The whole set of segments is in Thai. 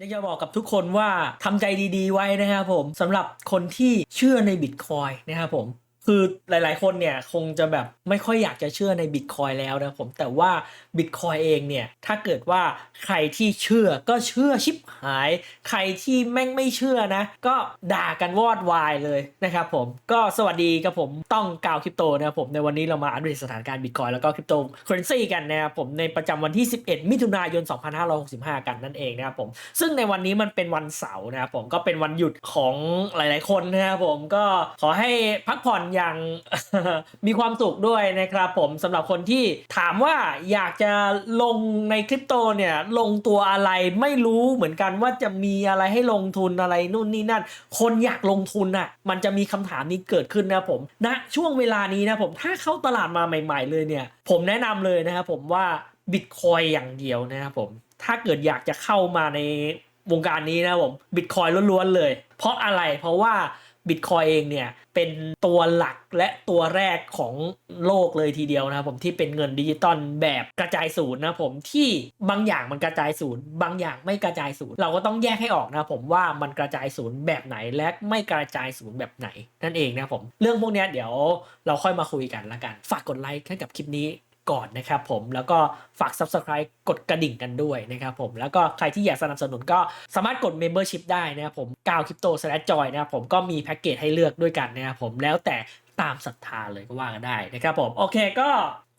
อยากจะบอกกับทุกคนว่าทำใจดีๆไว้นะครับผมสำหรับคนที่เชื่อในบิตคอยนะครับผม คือหลาย ๆ คนเนี่ยคงจะแบบไม่ค่อยอยากจะเชื่อในบิตคอยแล้วนะผมแต่ว่าบิตคอยเองเนี่ยถ้าเกิดว่าใครที่เชื่อก็เชื่อชิบหาย ใครที่แม่งไม่เชื่อนะ ก็ด่ากันวอดวายเลยนะครับผมก็สวัสดีกับผมต้องกาวคริปโตนะครับผมในวันนี้เรามาอัปเดตสถานการณ์บิตคอยแล้วก็คริปโตเคอเรนซีกันนะครับผมในประจำวันที่ 11 มิถุนายน 2565 กันนั่นเองนะครับผมซึ่งในวันนี้มันเป็นวันเสาร์นะครับผมก็เป็นวันหยุดของหลาย ๆ คนนะครับผมก็ขอให้พักผ่อนอย่างมีความสุขด้วยนะครับผมสำหรับคนที่ถามว่าอยากจะลงในคริปโตเนี่ยลงตัวอะไรไม่รู้เหมือนกันว่าจะมีอะไรให้ลงทุนอะไรนู่นนี่นั่น คนอยากลงทุนน่ะมันจะมีคำถามนี้เกิดขึ้นนะผมณช่วงเวลานี้นะผมถ้าเข้าตลาดมาใหม่ ๆ เลยเนี่ย ผมแนะนำเลยนะครับผมว่าบิตคอยอย่างเดียวนะครับผมถ้าเกิดอยากจะเข้ามาในวงการนี้นะผมบิตคอยล้วนๆเลย เพราะอะไรเพราะว่า บิตคอยเองเนี่ยเป็นตัวหลักและตัวแรกของโลกเลยทีเดียวนะครับผมที่เป็นเงินดิจิตอลแบบกระจายศูนย์นะผมที่บางอย่างมันกระจายศูนย์บางอย่างไม่กระจายศูนย์เราก็ต้องแยกให้ออกนะผมว่ามันกระจายศูนย์แบบไหนและไม่กระจายศูนย์แบบไหนนั่นเองนะผมเรื่องพวกนี้เดี๋ยวเราค่อยมาคุยกันละกัน ฝากกดไลค์ให้กับคลิปนี้ ก่อนนะครับผมแล้วก็ฝาก Subscribe กดกระดิ่งกันด้วยนะครับผมแล้วก็ใครที่อยากสนับสนุนก็สามารถกด Membership ได้นะครับผมก้าวคริปโตสแลจอยนะครับผมก็มีแพ็กเกจให้เลือกด้วยกันนะครับผมแล้วแต่ตามศรัทธาเลยก็ว่ากันได้นะครับผมโอเคก็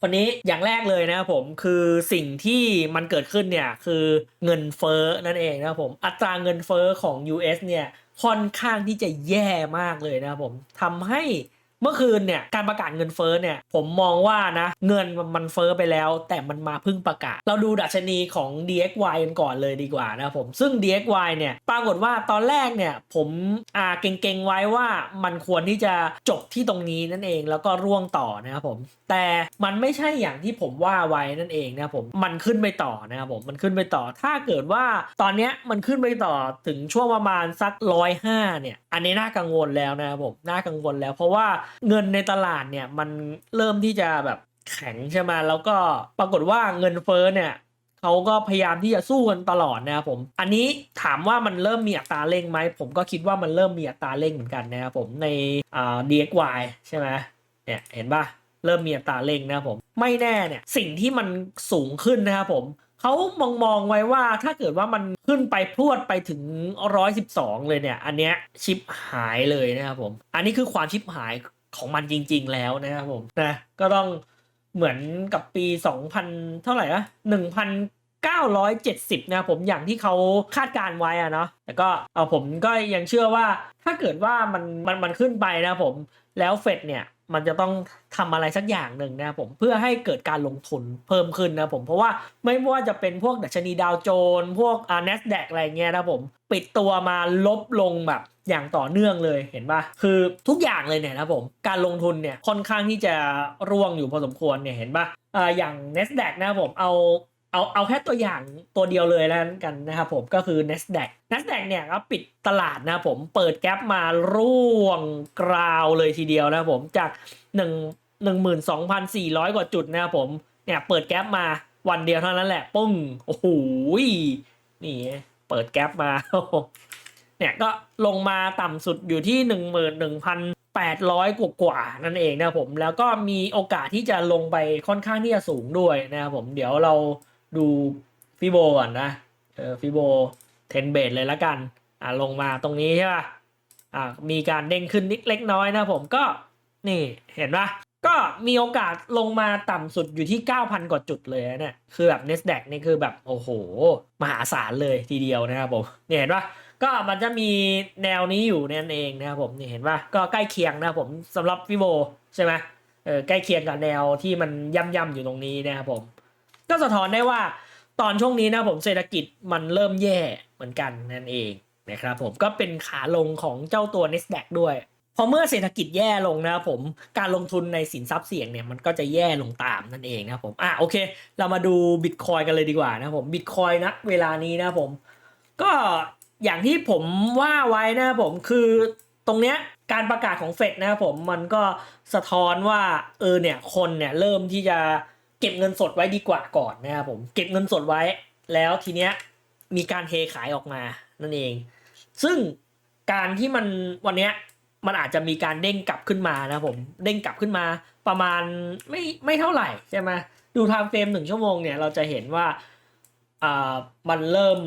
วันนี้อย่างแรกเลยนะครับผมคือสิ่งที่มันเกิดขึ้นเนี่ยคือเงินเฟ้อนั่นเองนะครับผมอัตราเงินเฟ้อของ US เนี่ยค่อนข้างที่จะแย่มากเลยนะครับผมทำให้ เมื่อคืนเนี่ยการประกาศเงินเฟ้อเนี่ยผมมองว่านะเงินมันเฟ้อไปแล้ว แต่มันมาเพึ่งประกาศ เราดูดัชนีของ DXY กันก่อนเลยดีกว่านะครับผมซึ่ง DXY เนี่ยปรากฏว่าตอนแรกเนี่ยผมอ่าเก่งๆไว้ว่ามันควรที่จะจบที่ตรงนี้นั่นเองแล้วก็ร่วงต่อนะครับผมแต่มันไม่ใช่อย่างที่ผมว่าไว้นั่นเองนะครับผมมันขึ้นไปต่อนะครับผมมันขึ้นไปต่อ ถ้าเกิดว่าตอนนี้มันขึ้นไปต่อถึงช่วงประมาณสักร้อยห้าเนี่ยอันนี้น่ากังวลแล้วนะครับผมน่ากังวลแล้วเพราะว่าเงินในตลาดเนี่ยมันเริ่มที่จะแบบแข็งใช่ไหมแล้วก็ปรากฏว่าเงินเฟ้อเนี่ยเขาก็พยายามที่จะสู้กันตลอดนะครับผม อันนี้ถามว่ามันเริ่มมีอัตราเร่งไหม ผมก็คิดว่ามันเริ่มมีอัตราเร่งเหมือนกันนะครับผมในอ่า DXY ใช่ไหมเนี่ยเห็นปะเริ่มมีอัตราเร่งนะครับผม ไม่แน่เนี่ยสิ่งที่มันสูงขึ้นนะครับผมเขามองมองไว้ว่าถ้าเกิดว่ามันขึ้นไปพรวดไปถึง 112 เลยเนี่ย อันเนี้ยชิปหายเลยนะครับผม อันนี้คือความชิปหาย ของมันจริง ๆ แล้วนะครับผมนะก็ต้องเหมือนกับปี 2000 เท่าไหร่นะ1,970 นะครับผมอย่างที่เขาคาดการณ์ไว้อะเนาะแต่ก็เอาผมก็ยังเชื่อว่าถ้าเกิดว่ามันมันมันขึ้นไปนะครับผมแล้วเฟดเนี่ยมันจะต้องทำอะไรสักอย่างหนึ่งนะครับผมเพื่อให้เกิดการลงทุนเพิ่มขึ้นนะครับผมเพราะว่าไม่ว่าจะเป็นพวกดัชนีดาวโจนส์พวกอ่า NASDAQ อะไรเงี้ยนะครับผม ปิดตัวมาลบลงแบบ อย่างต่อเนื่องเลยเห็นปะคือทุกอย่างเลยเนี่ยนะผม การลงทุนเนี่ยค่อนข้างที่จะร่วงอยู่พอสมควรเนี่ยเห็นปะอ่าอย่าง NASDAQ นะผมเอาเอาเอาแค่ตัวอย่างตัวเดียวเลยแล้วกันนะครับผมก็คือ NASDAQ NASDAQ เนี่ยก็ปิดตลาดนะผมเปิดแกลบมาร่วงกราวเลยทีเดียวนะผมจาก 1 12,400 กว่าจุดนะครับผมเนี่ยเปิดแกลบมาวันเดียวเท่านั้นแหละปุ้งโอ้โหนี่เปิดแกลบมา เนี่ยก็ลงมาต่ำสุดอยู่ที่ 11,800 กว่ากว่านั่นเองนะผมแล้วก็มีโอกาสที่จะลงไปค่อนข้างที่จะสูงด้วยนะครับผมเดี๋ยวเราดูฟิโบก่อนนะเออฟิโบเทนเบดเลยละกันอ่าลงมาตรงนี้ใช่ป่ะอ่ามีการเด้งขึ้นนิดเล็กน้อยนะผมก็นี่เห็นปะก็มีโอกาสลงมาต่ำสุดอยู่ที่ 9,000 กว่าจุดเลยนะเนี่ยคือแบบ NASDAQ นี่คือแบบ โอ้โห มหาศาลเลยทีเดียวนะครับผมเนี่ยเห็นปะ ก็มันจะมีแนวนี้อยู่นั่นเองนะครับผมนี่เห็นป่ะก็ใกล้เคียงนะครับผมสำหรับฟิโบใช่ไหมเออใกล้เคียงกับแนวที่มันย่ำย่ำๆอยู่ตรงนี้นะครับผม ก็สะท้อนได้ว่าตอนช่วงนี้นะผมเศรษฐกิจมันเริ่มแย่เหมือนกันนั่นเองนะครับผมก็เป็นขาลงของเจ้าตัว n e s d a q ด้วยพอเมื่อเศรษฐกิจแย่ลงนะครับผมการลงทุนในสินทรัพย์เสี่ยงเนี่ยมันก็จะแย่ลงตามนั่นเองนะครับผมอะโอเค เรามาดูบิตคอยกันเลยดีกว่านะครับผมบิตคอยนะเวลานี้นะครับผม ก็ อย่างที่ผมว่าไว้นะครับผมคือตรงเนี้ยการประกาศของเฟดนะครับผมมันก็สะท้อนว่าเออเนี่ยคนเนี่ยเริ่มที่จะเก็บเงินสดไว้ดีกว่าก่อนนะครับผมเก็บเงินสดไว้ แล้วทีเนี้ยมีการเทขายออกมานั่นเอง ซึ่งการที่มันวันเนี้ยมันอาจจะมีการเด้งกลับขึ้นมานะผมเด้งกลับขึ้นมาประมาณไม่ไม่เท่าไหร่ใช่ไหมดูไทม์เฟรมหนึ่งชั่วโมงเนี่ยเราจะเห็นว่าอ่ามันเริ่ม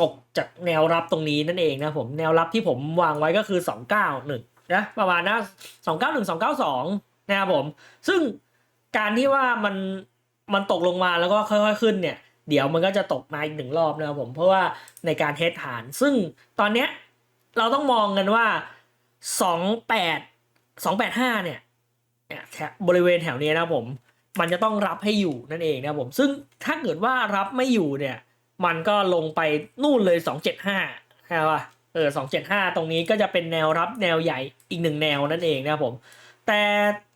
ตกจากแนวรับตรงนี้นั่นเองนะผมแนวรับที่ผมวางไว้ก็คือสองเก้าหนึ่งนะประมาณนะสองเก้าหนึ่งสองเก้าสองนะครับผม ซึ่งการที่ว่ามันมันตกลงมาแล้วก็ค่อยๆขึ้นเนี่ย เดี๋ยวมันก็จะตกมาอีกหนึ่งรอบนะครับผมเพราะว่าในการเทสฐาน ซึ่งตอนเนี้ยเราต้องมองกันว่าสองแปดสองแปดห้าเนี่ยเนี่ยแถบริเวณแถวนี้นะผม มันจะต้องรับให้อยู่นั่นเองนะผม ซึ่งถ้าเกิดว่ารับไม่อยู่เนี่ย มันก็ลงไปนู่นเลยสองเจ็ดห้าใช่ป่ะเออสองเจ็ดห้าตรงนี้ก็จะเป็นแนวรับแนวใหญ่อีกหนึ่งแนวนั่นเองนะครับผม แต่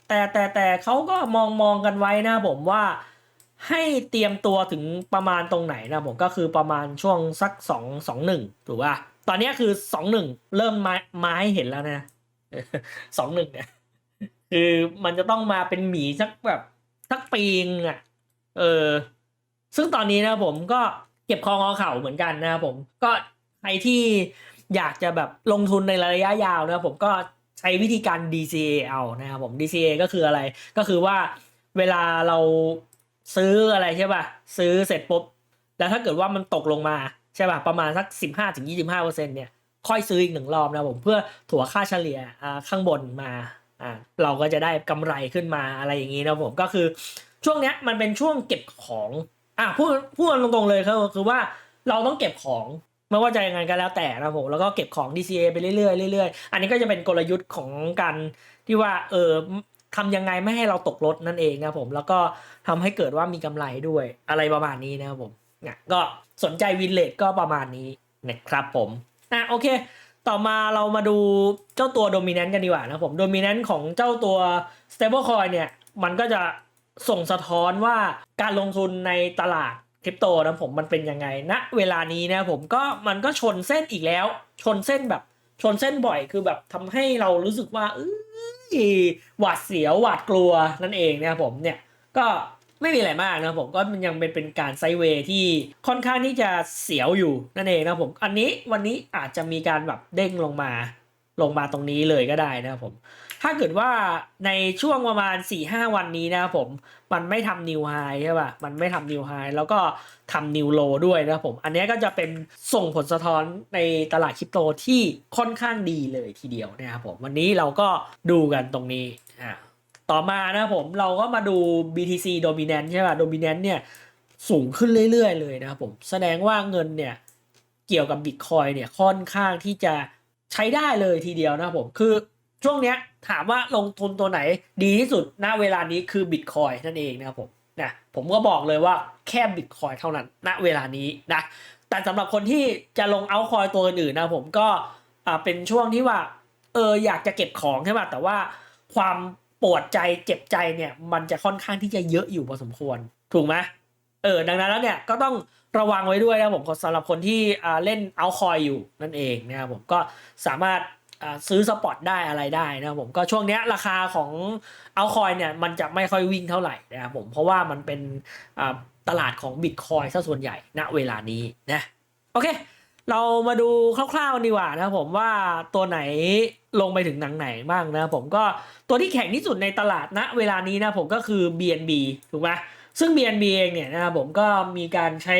แต่แต่แต่เขาก็มองมองกันไว้นะผมว่าให้เตรียมตัวถึงประมาณตรงไหนนะผมก็คือประมาณช่วงสักสองสองหนึ่งถูกป่ะตอนนี้คือสองหนึ่งเริ่มมามาให้เห็นแล้วนะสองหนึ่งเนี่ยคือมันจะต้องมาเป็นหมีสักแบบสักปีงอะเออซึ่งตอนนี้นะผมก็ เก็บคองเอาเข่าเหมือนกันนะครับผมก็ใครที่อยากจะแบบลงทุนในระยะยาวนะครับผมก็ใช้วิธีการ DCA เอานะครับผม DCA ก็คืออะไรก็คือว่าเวลาเราซื้ออะไรใช่ป่ะซื้อเสร็จปุ๊บแล้วถ้าเกิดว่ามันตกลงมาใช่ป่ะประมาณสัก 15-25%ถึง25%เนี่ยค่อยซื้ออีกหนึ่งรอบนะผมเพื่อถัวค่าเฉลี่ยข้างบนมาอ่าเราก็จะได้กำไรขึ้นมาอะไรอย่างนี้นะผมก็คือช่วงเนี้ยมันเป็นช่วงเก็บของ อะพูดพูดตรงๆเลยคือคือว่าเราต้องเก็บของไม่ว่าจะยังไงก็แล้วแต่นะผมแล้วก็เก็บของ DCA ไปเรื่อยๆเรื่อยๆ อันนี้ก็จะเป็นกลยุทธ์ของการที่ว่าเออทำยังไงไม่ให้เราตกรถนั่นเองนะผมแล้วก็ทำให้เกิดว่ามีกำไรด้วยอะไรประมาณนี้นะครับผมเนี่ยก็สนใจวินเลทก็ประมาณนี้นะครับผมอะโอเค ต่อมาเรามาดูเจ้าตัวโดมิ a n น t กันดีกว่านะผมโดมิ a n น t ของเจ้าตัว stablecoin เนี่ยมันก็จะ ส่งสะท้อนว่าการลงทุนในตลาดคริปโตนะผมมันเป็นยังไงณเวลานี้นะผมก็มันก็ชนเส้นอีกแล้ว ชนเส้นแบบชนเส้นบ่อยคือแบบทำให้เรารู้สึกว่าเอ้ยหวาดเสียวหวาดกลัวนั่นเองนะผมเนี่ยก็ไม่มีอะไรมากนะผมก็มันยังเป็นเป็นการไซเวย์ที่ค่อนข้างที่จะเสียวอยู่นั่นเองนะผมอันนี้วันนี้อาจจะมีการแบบเด้งลงมา ลงมาตรงนี้เลยก็ได้นะครับผม ถ้าเกิดว่าในช่วงประมาณ 4-5 วันนี้นะครับผมมันไม่ทำนิวไฮใช่ป่ะมันไม่ทำนิวไฮแล้วก็ทำนิวโลด้วยนะครับผม อันนี้ก็จะเป็นส่งผลสะท้อนในตลาดคริปโตที่ค่อนข้างดีเลยทีเดียวนะครับผมวันนี้เราก็ดูกันตรงนี้อ่าต่อมานะครับผมเราก็มาดู BTC Dominant ใช่ป่ะ Dominant เนี่ยสูงขึ้นเรื่อยๆเลยนะครับผม แสดงว่าเงินเนี่ยเกี่ยวกับ Bitcoin เนี่ยค่อนข้างที่จะ ใช้ได้เลยทีเดียวนะผมคือช่วงเนี้ยถามว่าลงทุนตัวไหนดีที่สุดณเวลานี้คือบิตคอยนั่นเองนะครับผมนะผมก็บอกเลยว่าแค่บิตคอยเท่านั้นณเวลานี้นะแต่สำหรับคนที่จะลงเอาคอยตัวอื่นนะผมก็อ่าเป็นช่วงที่ว่าเอออยากจะเก็บของใช่ป่ะแต่ว่าความปวดใจเจ็บใจเนี่ยมันจะค่อนข้างที่จะเยอะอยู่พอสมควรถูกไหม เออดังนั้นแล้วเนี่ยก็ต้องระวังไว้ด้วยนะผมสำหรับคนที่เล่นเอาคอยอยู่นั่นเองนะครับผมก็สามารถซื้อสปอตได้อะไรได้นะครับผมก็ช่วงนี้ราคาของเอาคอยเนี่ยมันจะไม่ค่อยวิ่งเท่าไหร่นะครับผมเพราะว่ามันเป็นตลาดของบิตคอยซะส่วนใหญ่ณเวลานี้นะโอเค เรามาดูคร่าวๆดีกว่านะครับผมว่าตัวไหนลงไปถึงหนังไหนบ้างนะครับผมก็ตัวที่แข็งที่สุดในตลาดณเวลานี้นะผมก็คือ BNB ถูกไหม ซึ่ง BNB เองเนี่ยนะครับผมก็มีการใช้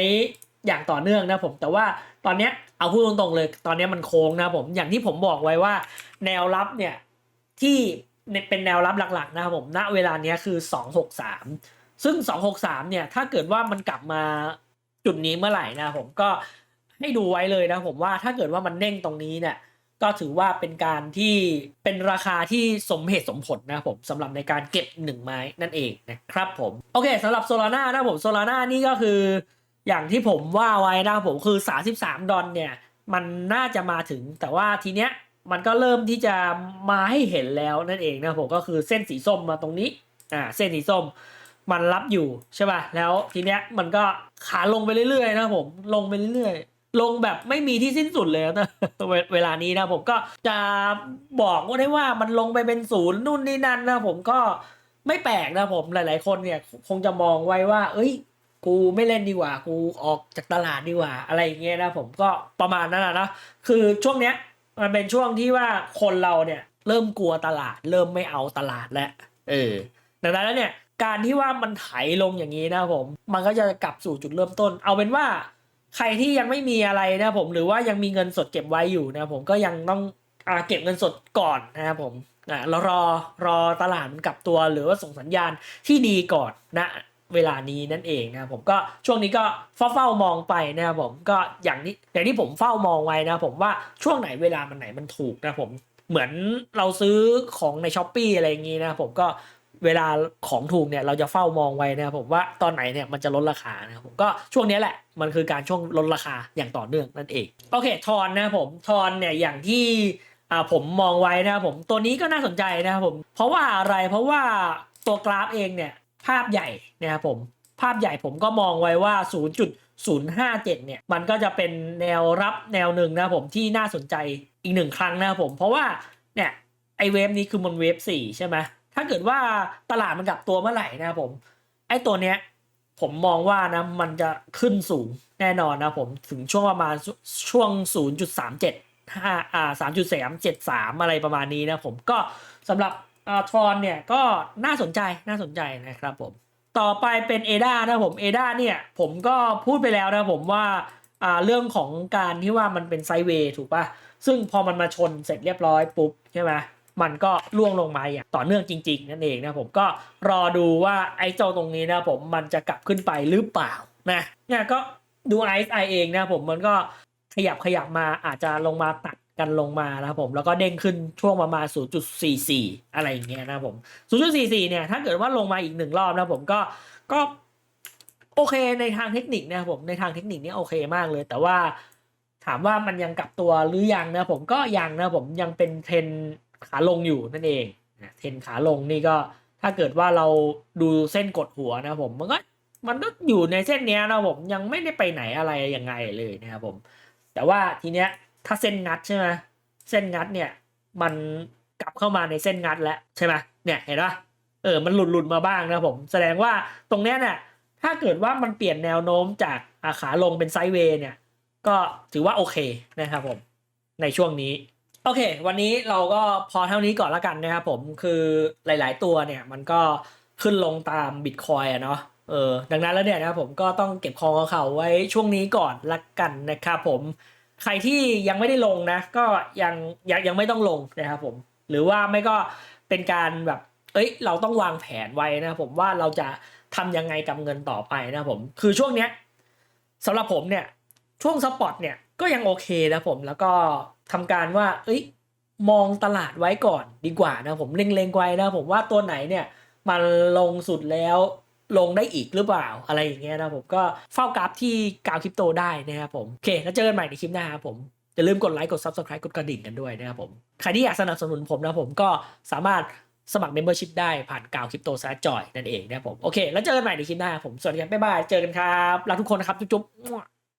อย่างต่อเนื่องนะผมแต่ว่าตอนเนี้ยเอาพูดตรงๆเลย ตอนนี้มันโค้งนะผมอย่างที่ผมบอกไว้ว่า แนวรับเนี่ยที่เป็นแนวรับหลักๆนะครับผมณเวลานี้คือ 263 ซึ่ง 263เนี่ยถ้าเกิดว่ามันกลับมาจุดนี้เมื่อไหร่นะผมก็ให้ดูไว้เลยนะผมว่าถ้าเกิดว่ามันเด้งตรงนี้เนี่ย ก็ถือว่าเป็นการที่เป็นราคาที่สมเหตุสมผลนะครับผมสำหรับในการเก็บหนึ่งไม้นั่นเองนะครับผมโอเคสำหรับโซลาร่านะผมโซลาร่านี่ก็คือ อย่างที่ผมว่าไว้นะครับผมคือ 33 ดอลเนี่ย มันน่าจะมาถึงแต่ว่าทีเนี้ยมันก็เริ่มที่จะมาให้เห็นแล้วนั่นเองนะครับผมก็คือเส้นสีส้มมาตรงนี้อ่าเส้นสีส้มมันรับอยู่ใช่ป่ะแล้วทีเนี้ยมันก็ขาลงไปเรื่อยๆนะครับผมลงไปเรื่อยๆ ลงแบบไม่มีที่สิ้นสุดเลยนะเวเวลานี้นะผมก็จะบอกว่าได้ว่ามันลงไปเป็นศูนย์นู่นนี่นั่นนะผมก็ไม่แปลกนะผมหลาย ๆ คนเนี่ยคงจะมองไว้ว่า เอ้ย กูไม่เล่นดีกว่า กูออกจากตลาดดีกว่า อะไรอย่างเงี้ยนะผมก็ประมาณนั้นนะนะคือช่วงเนี้ยมันเป็นช่วงที่ว่าคนเราเนี่ยเริ่มกลัวตลาด เริ่มไม่เอาตลาดแล้วเออดังนั้นแล้วเนี่ยการที่ว่ามันไถลงอย่างนี้นะผม มันก็จะกลับสู่จุดเริ่มต้น เอาเป็นว่า ใครที่ยังไม่มีอะไรนะผมหรือว่ายังมีเงินสดเก็บไว้อยู่นะผมก็ยังต้องอเก็บเงินสดก่อนนะครับผมอ่าแล้วรอรอตลาดมันกลับตัวหรือว่าส่งสัญญาณที่ดีก่อนนะเวลานี้นั่นเองนะผมก็ช่วงนี้ก็เฝ้าเฝ้ามองไปนะครับผมก็อย่างนี้อย่างที่ผมเฝ้ามองไว้นะผมว่าช่วงไหนเวลามันไหนมันถูกนะผมเหมือนเราซื้อของในช้อปปีอะไรอย่างนี้นะผมก็ เวลาของถูกเนี่ยเราจะเฝ้ามองไว้นะครับผมว่าตอนไหนเนี่ยมันจะลดราคานะครับผมก็ช่วงนี้แหละมันคือการช่วงลดราคาอย่างต่อเนื่องนั่นเองโอเคทอนนะครับผมทอนเนี่ยอย่างที่อ่าผมมองไว้นะครับผมตัวนี้ก็น่าสนใจนะครับผมเพราะว่าอะไรเพราะว่าตัวกราฟเองเนี่ยภาพใหญ่นะครับผมภาพใหญ่ผมก็มองไว้ว่า 0.057 เนี่ย มันก็จะเป็นแนวรับแนวหนึ่งนะครับผมที่น่าสนใจอีกหนึ่งครั้งนะครับผม เพราะว่าเนี่ยไอเวฟนี้คือมันเวฟสี่ใช่ไหม ถ้าเกิดว่าตลาดมันกลับตัวเมื่อไหร่นะครับผม ไอ้ตัวเนี้ยผมมองว่านะมันจะขึ้นสูงแน่นอนนะผมถึงช่วงประมาณช่วง 0.37 5อ่า3.3 73 อะไรประมาณนี้นะผมก็สำหรับอ่าทรอนเนี่ยก็น่าสนใจน่าสนใจนะครับผมต่อไปเป็นเอดานะผมเอดาเนี่ยผมก็พูดไปแล้วนะผมว่าอ่าเรื่องของการที่ว่ามันเป็นไซเวย์ถูกป่ะซึ่งพอมันมาชนเสร็จเรียบร้อยปุ๊บใช่ไหม มันก็ล่วงลงมาอย่างต่อเนื่องจริง ๆ นั่นเองนะผมก็รอดูว่าไอ้เจ้าตรงนี้นะผมมันจะกลับขึ้นไปหรือเปล่านะเนี่ยก็ดูไอซ์ไอเองนะผมมันก็ขยับขยับมาอาจจะลงมาตัดกันลงมานะครับผมแล้วก็เด้งขึ้นช่วงประมาณ 0.44 อะไรอย่างเงี้ยนะครับผม 0.44 เนี่ยถ้าเกิดว่าลงมาอีกหนึ่งรอบนะผมก็ก็โอเคในทางเทคนิคนะครับผมในทางเทคนิคนี่โอเคมากเลย แต่ว่าถามว่ามันยังกลับตัวหรือยังนะผมก็ยังนะผมยังเป็นเทรน ขาลงอยู่นั่นเองนะเทรนขาลงนี่ก็ถ้าเกิดว่าเราดูเส้นกดหัวนะผมมันก็มันก็อยู่ในเส้นเนี้ยนะผมยังไม่ได้ไปไหนอะไรยังไงเลยนะครับผม แต่ว่าทีเนี้ยถ้าเส้นงัดใช่ไหมเส้นงัดเนี่ยมันกลับเข้ามาในเส้นงัดแล้วใช่ไหมเนี่ยเห็นปะเออมันหลุดหลุดมาบ้างนะผมแสดงว่าตรงเนี้ยเนี่ยถ้าเกิดว่ามันเปลี่ยนแนวโน้มจากขาลงเป็นไซด์เวย์เนี่ยก็ถือว่าโอเคนะครับผมในช่วงนี้ โอเค วันนี้เราก็พอเท่านี้ก่อนละกันนะครับผมคือหลาย ๆ ตัวเนี่ยมันก็ขึ้นลงตามบิตคอยอะเนาะเออดังนั้นแล้วเนี่ยนะครับผมก็ต้องเก็บคองเขาไว้ช่วงนี้ก่อนละกันนะครับผมใครที่ยังไม่ได้ลงนะ ก็ยังยังยังไม่ต้องลงนะครับผมหรือว่าไม่ก็เป็นการแบบเอ้ยเราต้องวางแผนไว้นะครับผมว่าเราจะทำยังไงกับเงินต่อไปนะครับผมคือช่วงเนี้ยสำหรับผมเนี่ยช่วงสปอตเนี่ยก็ยังโอเคนะผมแล้วก็ ทำการว่า เอ้ย มองตลาดไว้ก่อนดีกว่านะผมเล็งๆไว้นะผมว่าตัวไหนเนี่ยมันลงสุดแล้วลงได้อีกหรือเปล่าอะไรอย่างเงี้ยนะผมก็เฝ้ากราฟที่กาวคริปโตได้นะครับผมโอเคแล้วเจอกันใหม่ในคลิปหน้าครับผมอย่าลืมกดไลค์กด Subscribe กดกระดิ่งกันด้วยนะครับผมใครที่อยากสนับสนุนผมนะผมก็สามารถสมัคร Membership ได้ผ่านกาวคริปโตแซจอยนั่นเองนะครับผมโอเค แล้วเจอกันใหม่ในคลิปหน้าครับผมสวัสดีครับบ๊ายบายเจอกันครับรักทุกคนนะครับจุ๊บ